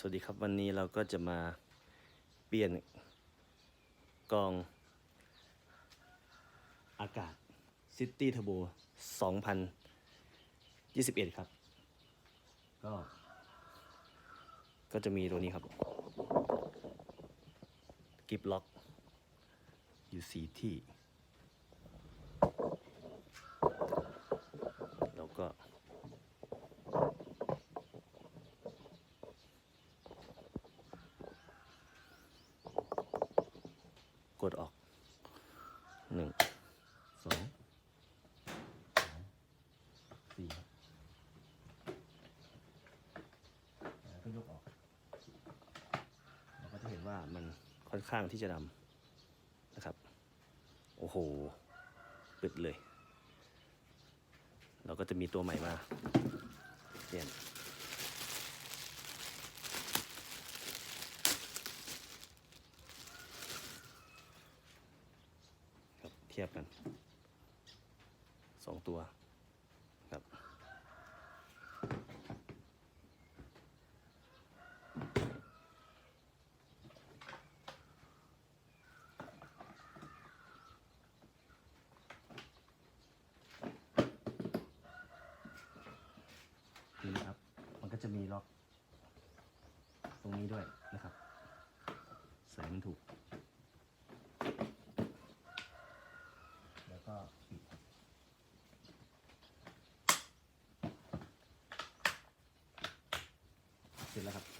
สวัสดีครับวันนี้เราก็จะมาเปลี่ยนกองอากาศ City Turbo 2021 ครับ ก็ ก็จะมีตัวนี้ครับ กิบล็อก อยู่สีที่ แล้วก็ กดออกหนึ่งสองสามสี่แล้วก็ยกออกเราก็จะเห็นว่ามันค่อนข้างที่จะดำนะครับ โอ้โหปิดเลย เราก็จะมีตัวใหม่มาเปลี่ยน ครับเที ยบกันสองตัวครับนี่ครับ มันก็จะมีล็อก ตรงนี้ด้วยนะครับแสงถูก ก็ปิดเสร็จแล้วครับ